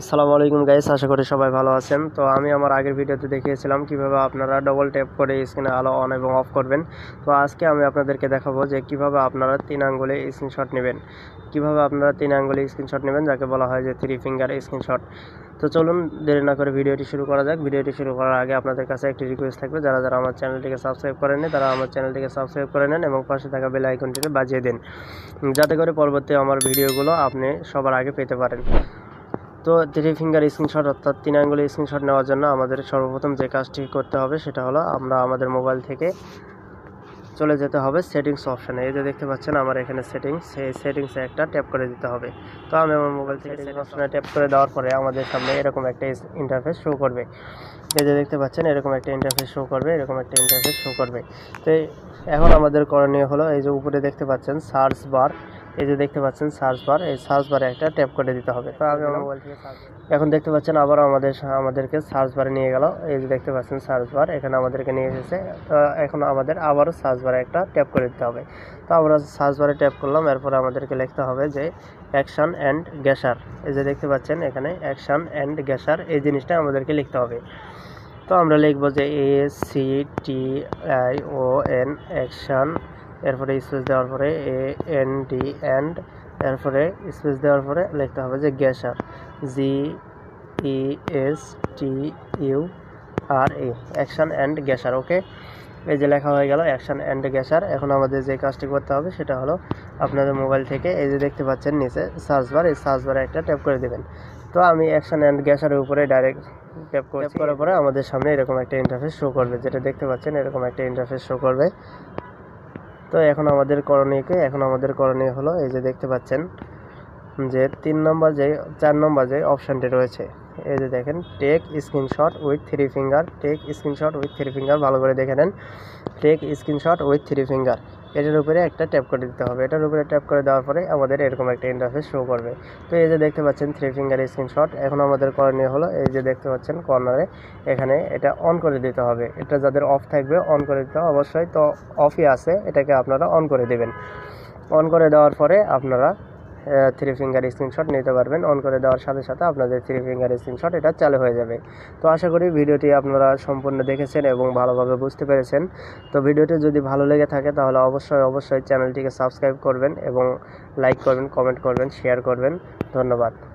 আসসালামু আলাইকুম গাইস, আশা করি সবাই ভালো আছেন। তো আমি আমার আগের ভিডিওতে দেখিয়েছিলাম কীভাবে আপনারা ডবল ট্যাপ করে স্ক্রিনে আলো অন এবং অফ করবেন। তো আজকে আমি আপনাদেরকে দেখাবো যে কীভাবে আপনারা তিন আঙ্গুলে স্ক্রিনশট নেবেন। কীভাবে আপনারা তিন আঙ্গুলে স্ক্রিনশট নেবেন, যাকে বলা হয় যে থ্রি ফিঙ্গার স্ক্রিনশট তো চলুন দেরি না করে ভিডিওটি শুরু করা যাক। ভিডিওটি শুরু করার আগে আপনাদের কাছে একটি রিকোয়েস্ট থাকবে, যারা যারা আমার চ্যানেলটিকে সাবস্ক্রাইব করেন তারা আমার চ্যানেলটিকে সাবস্ক্রাইব করে নেন এবং পাশে থাকা বেল আইকনটিকে বাজিয়ে দিন। যাতে করে পরবর্তী আমার ভিডিওগুলো আপনি সবার আগে পেতে পারেন। তো থ্রি ফিঙ্গার স্ক্রিনশট অর্থাৎ তিন আঙ্গুলি স্ক্রিনশট নেওয়ার জন্য আমাদের সর্বপ্রথম যে কাজটি করতে হবে সেটা হলো আমরা আমাদের মোবাইল থেকে চলে যেতে হবে সেটিংস অপশানে এই যে দেখতে পাচ্ছেন আমার এখানে সেটিংস সেই সেটিংসে একটা ট্যাপ করে দিতে হবে। তো আমি আমার মোবাইল থেকে সেটিংস অপশানে ট্যাপ করে দেওয়ার পরে আমাদের সামনে এরকম একটা ইন্টারফেস শো করবে। এই যে দেখতে পাচ্ছেন এরকম একটা ইন্টারফেস শো করবে, এরকম একটা ইন্টারফেস শো করবে। তো এখন আমাদের করণীয় হলো এই যে উপরে দেখতে পাচ্ছেন সার্চ বার এই যে দেখতে পাচ্ছেন সার্চ বার এই সার্চ বারে একটা ট্যাপ করে দিতে হবে। তো আমি আমার মোবাইল থেকে এখন দেখতে পাচ্ছেন আবার আমাদের আমাদেরকে সার্চ বারে নিয়ে গেল। এই যে দেখতে পাচ্ছেন সার্চ বার এখানে আমাদেরকে নিয়ে এসেছে। তো এখন আমাদের আবারও সার্চ বারে একটা ট্যাপ করে দিতে হবে। তো আমরা সার্চ বারে ট্যাপ করলাম এরপরে আমাদেরকে লিখতে হবে যে অ্যাকশান অ্যান্ড গ্যাসার এই যে দেখতে পাচ্ছেন এখানে অ্যাকশান অ্যান্ড গ্যাসার এই জিনিসটা আমাদেরকে লিখতে হবে। তো আমরা লিখব যে A C T I O N action এরপরে স্পেস দেওয়ার পরে এ এন ডি অ্যান্ড এরপরে স্পেস দেওয়ার পরে লিখতে হবে যে gesture G E S T U R A action and gesture okay? এই যে লেখা হয়ে গেল অ্যাকশান অ্যান্ড গ্যাসার। এখন আমাদের যে কাজটি করতে হবে সেটা হলো আপনাদের মোবাইল থেকে এই যে দেখতে পাচ্ছেন নিচে সার্চ বার এই সার্চ বারে একটা ট্যাপ করে দেবেন। তো আমি অ্যাকশান অ্যান্ড গ্যাসারের উপরে ডাইরেক্ট ট্যাপ করে করার পরে আমাদের সামনে এরকম একটা ইন্টারফেস শো করবে যেটা দেখতে পাচ্ছেন এরকম একটা ইন্টারফেস শো করবে। তো এখন আমাদের করণীয়কে, এখন আমাদের করণীয় হলো এই যে দেখতে পাচ্ছেন যে তিন নম্বর যে, চার নম্বর যে অপশানটি রয়েছে। এই যে দেখেন take screenshot with three finger take screenshot with three finger ভালো করে দেখে নেন। Take screenshot with three finger এটার উপরে একটা ট্যাপ করে দিতে হবে। এটার উপরে ট্যাপ করে দেওয়ার পরে আমাদের এরকম একটা ইন্টারফেস শো করবে। তো এই যে দেখতে পাচ্ছেন থ্রি ফিঙ্গার স্ক্রিনশট এখন আমাদের করণীয় হলো, এই যে দেখতে পাচ্ছেন কর্নারে এখানে এটা অন করে দিতে হবে। এটা যাদের অফ থাকবে অন করে দিতে হবে। অবশ্যই তো অফই আছে, এটাকে আপনারা অন করে দেবেন। অন করে দেওয়ার পরে আপনারা থ্রি ফিঙ্গার স্ক্রিনশট নিতে পারবেন। অন করে দেওয়ার সাথে সাথে আপনাদের থ্রি ফিঙ্গার স্ক্রিনশট এটা চালু হয়ে যাবে। তো আশা করি ভিডিওটি আপনারা সম্পূর্ণ দেখেছেন এবং ভালোভাবে বুঝতে পেরেছেন। তো ভিডিওটি যদি ভালো লেগে থাকে তাহলে অবশ্যই অবশ্যই চ্যানেলটিকে সাবস্ক্রাইব করবেন এবং লাইক করবেন কমেন্ট করবেন শেয়ার করবেন। ধন্যবাদ।